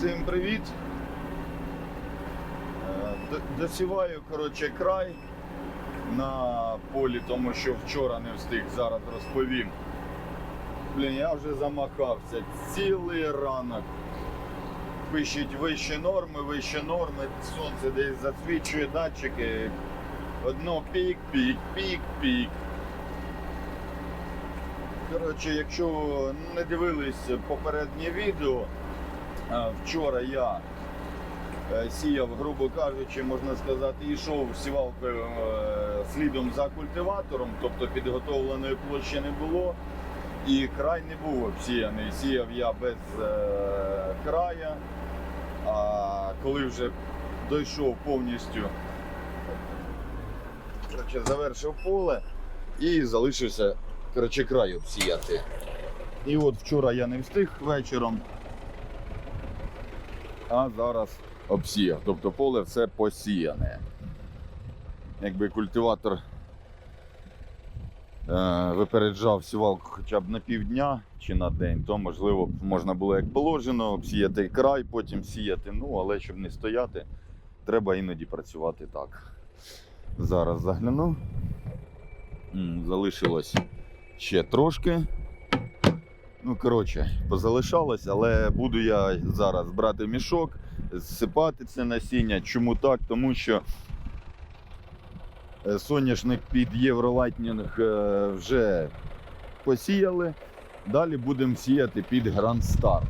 Всім привіт. Е, Досіваю коротше, край на полі, тому що вчора не встиг, зараз розповім. Блін, я вже замахався цілий ранок. Пишіть вище норми, вище норми, сонце десь засвічує датчики. Одно пік, пік, пік, пік. Коротше, якщо не дивились попереднє відео, Вчора я е, сіяв, грубо кажучи, можна сказати, йшов сівалкою е, слідом за культиватором, тобто підготовленої площі не було. І край не був обсіяний. Сіяв я без е, края. А коли вже дійшов повністю, коротше, завершив поле і залишився коротше, край обсіяти. І от вчора я не встиг вечором а зараз обсіяв. Тобто поле все посіяне. Якби культиватор е, випереджав сівалку хоча б на півдня чи на день, то можливо можна було як положено, обсіяти край, потім сіяти. Ну, але щоб не стояти, треба іноді працювати так. Зараз загляну. Залишилось ще трошки. Ну, коротше, позалишалось, але буду я зараз брати мішок, зсипати це насіння. Чому так? Тому що е, соняшник під Євролайтнінг е, вже посіяли. Далі будемо сіяти під Гранд Стар.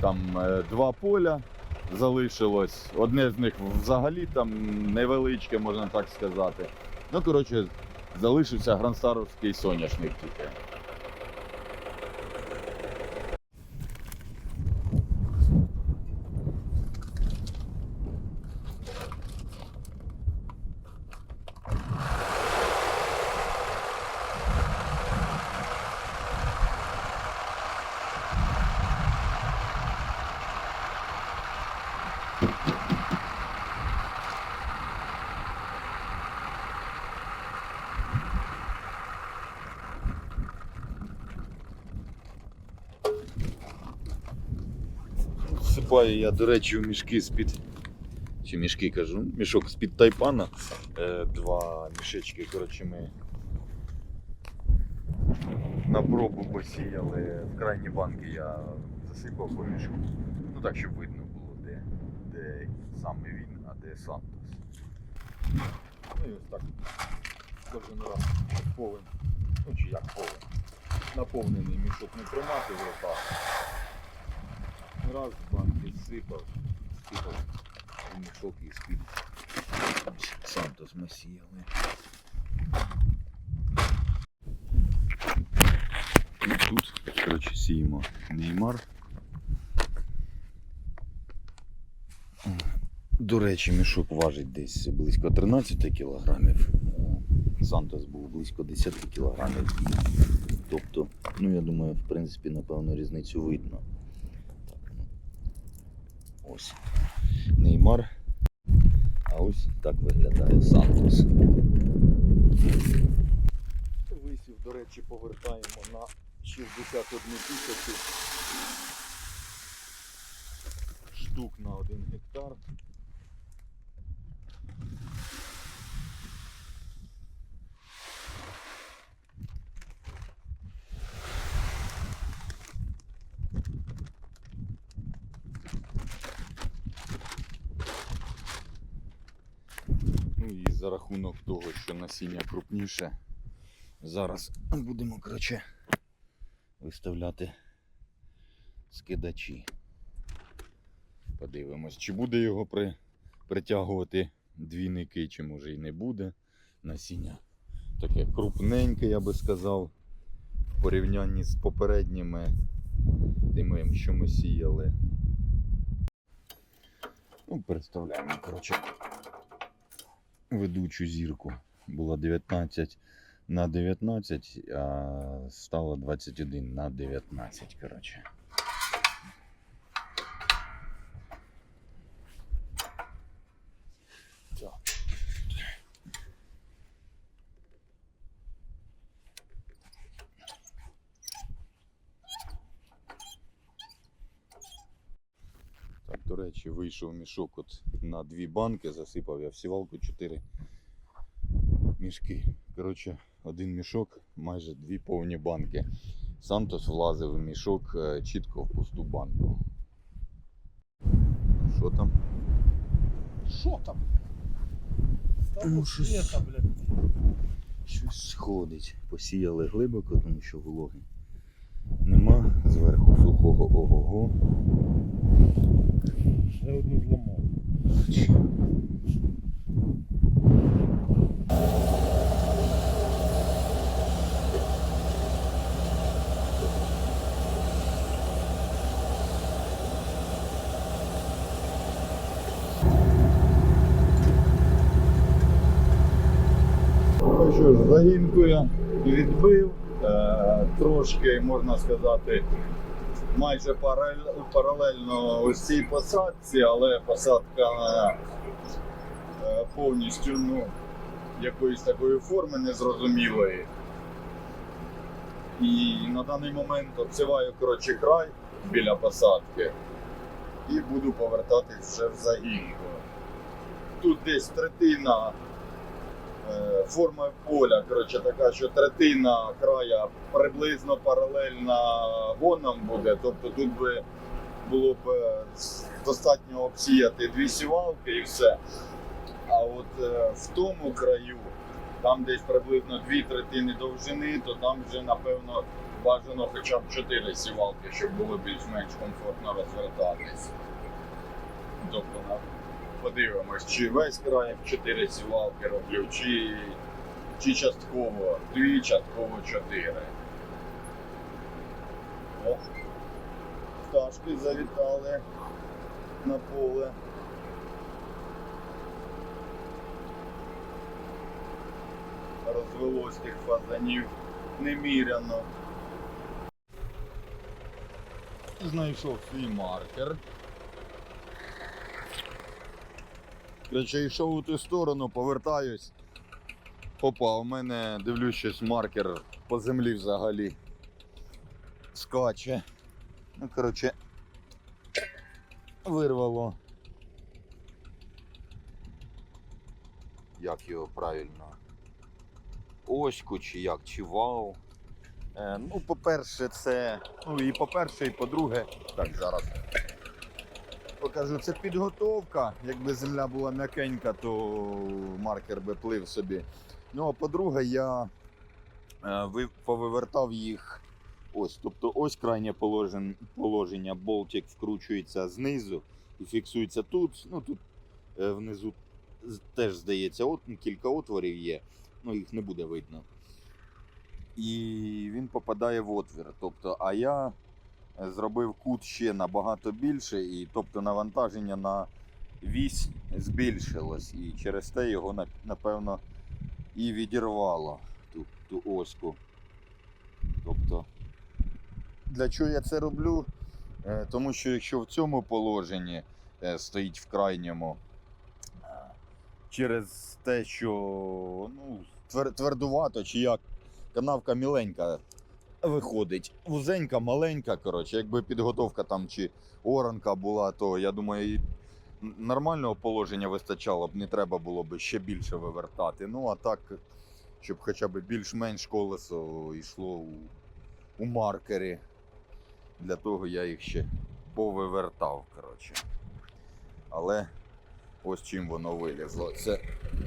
Там е, два поля залишилось. Одне з них взагалі там невеличке, можна так сказати. Ну, коротше, залишився грандстаровський соняшник тільки. Всипаю я, до речі, в мішки з-під. Чи мішки кажу, мішок з-під тайпана. Е, два мішечки, коротше, ми на пробу посіяли. В крайні банки я засипав по мішку. Ну так, щоб видно було, де, де саме він, а де Сантос. Ну і ось так. Кожен раз повен. Ну чи як повен. Наповнений мішок не тримати в руках. Раз банки сипав, сипав в мішок і з-під Сантос ми сіяли. І тут, коротше, сіємо неймар. До речі, мішок важить десь близько 13 кілограмів. Сантос був близько 10 кілограмів. Тобто, ну я думаю, в принципі, напевно, різницю видно. Ось Неймар. А ось так виглядає Сантос. Висів, до речі, повертаємо на 61 тисячу штук на 1 гектар. Ну і за рахунок того, що насіння крупніше, зараз будемо коротше, виставляти скидачі. Подивимось, чи буде його при... притягувати двійники, чи може і не буде. Насіння таке крупненьке, я би сказав, в порівнянні з попередніми тими, що ми сіяли. Ну, представляємо, коротше, ведучу зірку. Була 19 на 19, а стало 21 на 19, коротше. Так. До речі, вийшов мішок от на дві банки, засипав я в сівалку 4 мішки. Коротше, один мішок, майже дві повні банки. Сантос влазив в мішок е, чітко в пусту банку. Що там? Що там? Ну, щось-. Щось сходить. Посіяли глибоко, тому що вологи нема. Зверху сухого ого-го. Ще одну зламав. Загінку я відбив. Е, трошки, можна сказати, майже паралельно ось цій посадці, але посадка е, повністю ну, якоїсь такої форми незрозумілої. І на даний момент обсиваю коротше край біля посадки і буду повертатись вже в загінку. Тут десь третина форма поля, коротше, така, що третина края приблизно паралельна гонам буде. Тобто тут би було б е, достатньо обсіяти дві сівалки і все. А от е, в тому краю, там десь приблизно дві третини довжини, то там вже напевно бажано хоча б чотири сівалки, щоб було більш-менш комфортно розвертатись. Тобто подивимось, чи весь край як 4 сівалки роблю, чи, чи частково 2, частково 4. О, пташки завітали на поле. Розвелось тих фазанів неміряно. Знайшов свій маркер. Короче, йшов у ту сторону, повертаюсь. Опа, у мене дивлюсь маркер по землі взагалі. Скаче. Ну, коротше, вирвало. Як його правильно? Оську чи як, чи вау. Е, ну, по-перше, це. Ну і по-перше, і по-друге. Так, зараз покажу, це підготовка. Якби земля була м'якенька, то маркер би плив собі. Ну а по-друге, я е, повивертав їх. Ось, тобто ось крайнє положен- положення, болтик вкручується знизу і фіксується тут. Ну тут е, внизу теж здається, от кілька отворів є, ну їх не буде видно. І він попадає в отвір. Тобто, а я зробив кут ще набагато більше, і тобто навантаження на вісь збільшилось. І через те його напевно і відірвало ту, ту оську. Тобто, для чого я це роблю? Е, Тому що якщо в цьому положенні е, стоїть в крайньому, е, через те, що ну, твердувато чи як, канавка міленька виходить. Вузенька, маленька, коротше, якби підготовка там чи оранка була, то я думаю, і нормального положення вистачало б, не треба було б ще більше вивертати. Ну а так, щоб хоча б більш-менш колесо йшло у, у маркері. Для того я їх ще повивертав. коротше. Але ось чим воно вилізло. Це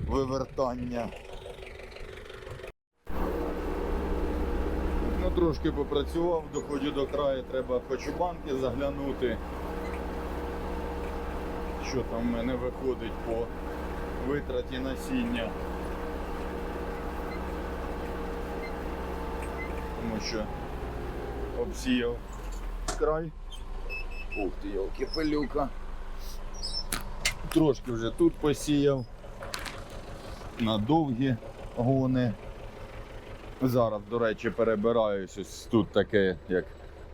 вивертання. Ну, трошки попрацював, доходжу до краю, треба хоч банки заглянути. Що там в мене виходить по витраті насіння. Тому що обсіяв край. Ух ти, йолки пилюка. Трошки вже тут посіяв. На довгі гони. Зараз, до речі, перебираюсь. Ось тут таке, як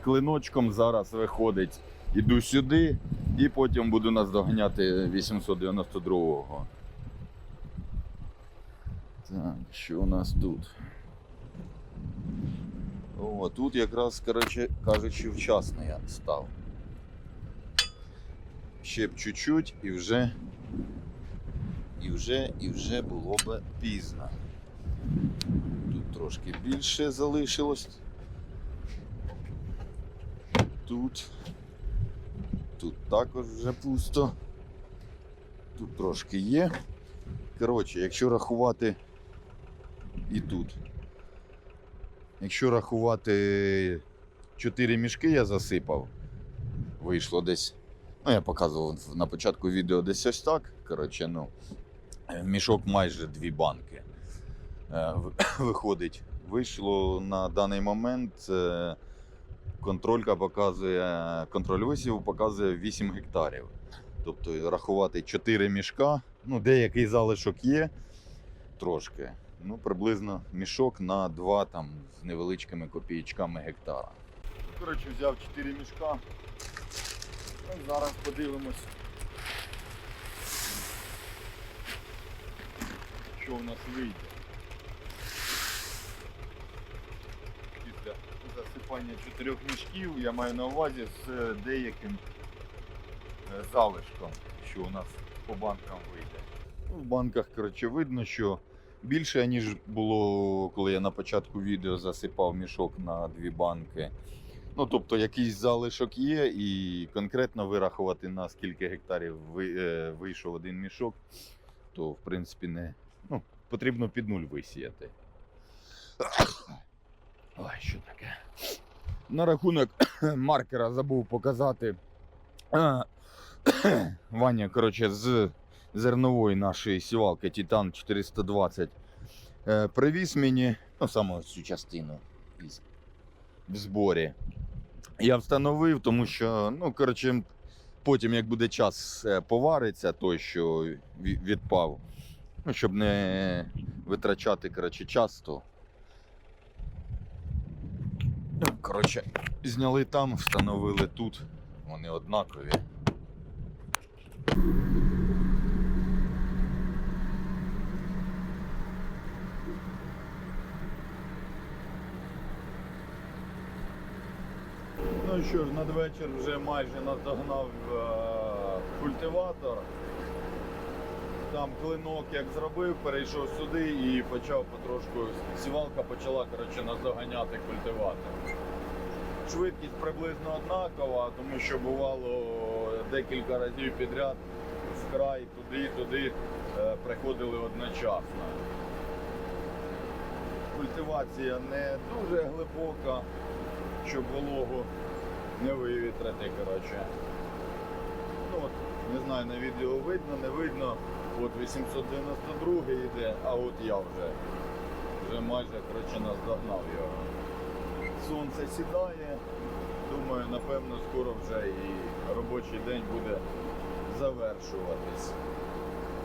клиночком зараз виходить. Іду сюди і потім буду наздоганяти 892-го. Так, що у нас тут? О, тут якраз, коротше кажучи, вчасно я став. ще б чуть-чуть і вже. І вже, і вже було б пізно. Трошки більше залишилось. Тут. Тут також вже пусто. Тут трошки є. Коротше, якщо рахувати і тут. Якщо рахувати 4 мішки я засипав, вийшло десь. Ну, я показував на початку відео десь ось так. Коротше, ну, мішок майже дві банки. Е, Виходить, вийшло на даний момент. е, Контролька показує, контроль висіву показує 8 гектарів. Тобто рахувати 4 мішка, ну деякий залишок є трошки. Ну, приблизно мішок на 2 там з невеличкими копійчками гектара. Коротше, взяв 4 мішка. Ну, зараз подивимось. Що в нас вийде. Засипання чотирьох мішків я маю на увазі з деяким е, залишком, що у нас по банкам вийде. Ну, В банках, коротше, видно, що більше, ніж було, коли я на початку відео засипав мішок на дві банки. Ну, тобто якийсь залишок є, і конкретно вирахувати на скільки гектарів е, вийшов один мішок, то в принципі не ну, потрібно під нуль висіяти. На рахунок маркера забув показати. Ваня, коротше, з зернової нашої сівалки Titan 420 е, привіз мені ну, саме цю частину в зборі. Я встановив, тому що, ну, коротше, потім, як буде час повариться, той, що відпав, ну, щоб не витрачати коротше, час, то. Ну, Коротше, зняли там, встановили тут. Вони однакові. Ну що ж, надвечір вже майже наздогнав е, культиватор. Там клинок як зробив, перейшов сюди і почав потрошку. Сівалка почала коротше, наздоганяти культиватор. Швидкість приблизно однакова, тому що бувало декілька разів підряд в край туди, туди е, приходили одночасно. Культивація не дуже глибока, щоб вологу не вивітрити, коротше. Ну от, не знаю, на відео видно, не видно. От 892 йде, а от я вже. Вже майже коротше, наздогнав його. Сонце сідає. Думаю, напевно, скоро вже і робочий день буде завершуватись.